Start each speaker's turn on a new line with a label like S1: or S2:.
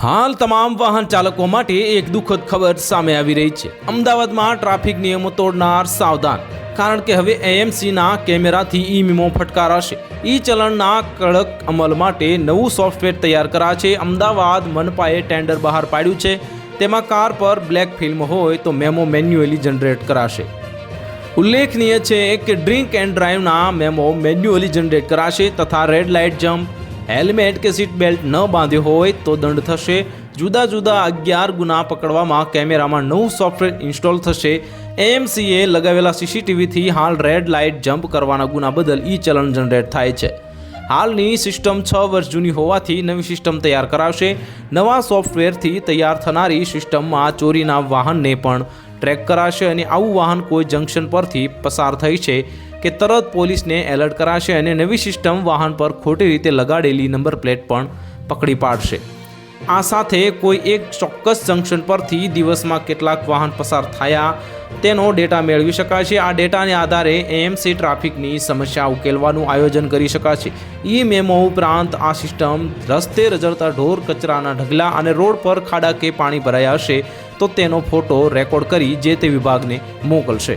S1: હાલ તમામ વાહન ચાલકો માટે એક દુઃખદ ખબર સામે આવી રહી છે. અમદાવાદમાં ટ્રાફિક નિયમો તોડનાર સાવધાન, કારણ કે હવે એએમસીના કેમેરાથી ઈ મીમો ફટકારાશે. ઈ ચલણના કડક અમલ માટે નવું સોફ્ટવેર તૈયાર કરાશે. અમદાવાદ મનપાએ ટેન્ડર બહાર પાડ્યું છે. તેમાં કાર પર બ્લેક ફિલ્મ હોય તો મેમો મેન્યુઅલી જનરેટ કરાશે. ઉલ્લેખનીય છે કે ડ્રિંક એન્ડ ડ્રાઈવના મેમો મેન્યુઅલી જનરેટ કરાશે તથા રેડ લાઇટ જમ્પ હેલ્મેટ કે સીટ બેલ્ટ ન બાંધ્યો હોય તો દંડ થશે. જુદા જુદા અગિયાર ગુના પકડવામાં કેમેરામાં નવું સોફ્ટવેર ઇન્સ્ટોલ થશે. એએમસીએ લગાવેલા સીસીટીવીથી હાલ રેડ લાઇટ જમ્પ કરવાના ગુના બદલ ઈ ચલણ જનરેટ થાય છે. હાલની સિસ્ટમ છ વર્ષ જૂની હોવાથી નવી સિસ્ટમ તૈયાર કરાવશે. નવા સોફ્ટવેરથી તૈયાર થનારી સિસ્ટમમાં ચોરીના વાહનને પણ ટ્રેક કરાશે અને આવું વાહન કોઈ જંકશન પરથી પસાર થઈ છે. કે તરત પોલીસને એલર્ટ કરાશે અને નવી સિસ્ટમ વાહન પર ખોટી રીતે લગાડેલી નંબર પ્લેટ પણ પકડી પાડશે. આ સાથે કોઈ એક ચોક્કસ જંકશન પરથી દિવસમાં કેટલાક વાહન પસાર થયા, તેનો ડેટા મેળવી શકાશે. આ ડેટાને આધારે એએમસી ટ્રાફિકની સમસ્યા ઉકેલવાનું આયોજન કરી શકાશે. ઈ મેમો ઉપરાંત આ સિસ્ટમ રસ્તે રજળતા ઢોર કચરાના ઢગલા અને રોડ પર ખાડા કે પાણી ભરાયા હશે, તો તેનો ફોટો રેકોર્ડ કરી જે તે વિભાગને મોકલશે.